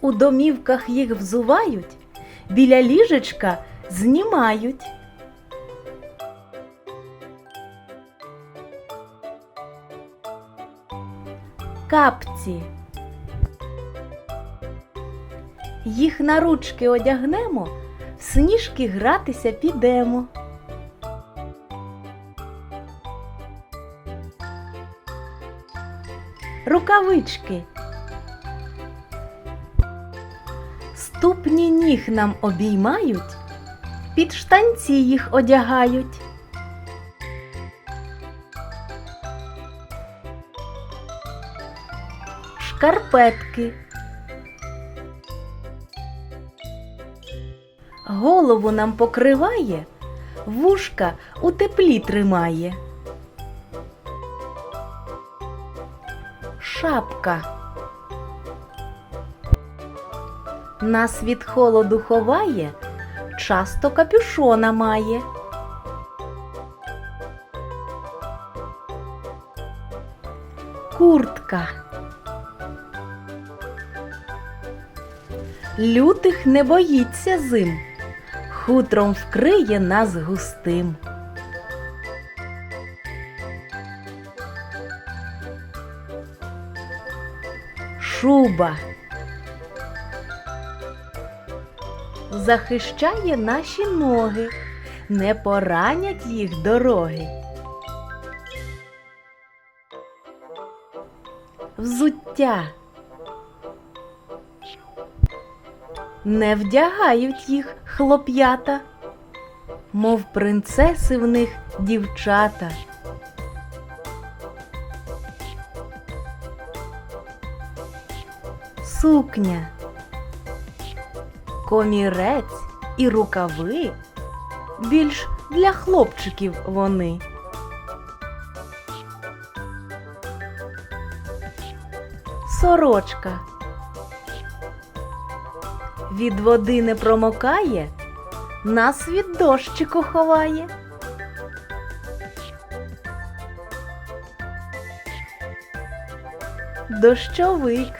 У домівках їх взувають, біля ліжечка знімають. Капці. Їх на ручки одягнемо, в сніжки гратися підемо. Рукавички. Ступні ніг нам обіймають, під штанці їх одягають. Шкарпетки. Голову нам покриває, вушка у теплі тримає. Шапка. Нас від холоду ховає, часто капюшона має. Куртка. Лютих не боїться зим, хутром вкриє нас густим. Шуба захищає наші ноги, не поранять їх дороги. Взуття не вдягають їх хлоп'ята, мов принцеси в них дівчата. Сукня, комірець і рукави більш для хлопчиків вони. Сорочка від води не промокає, нас від дощику ховає. Дощовик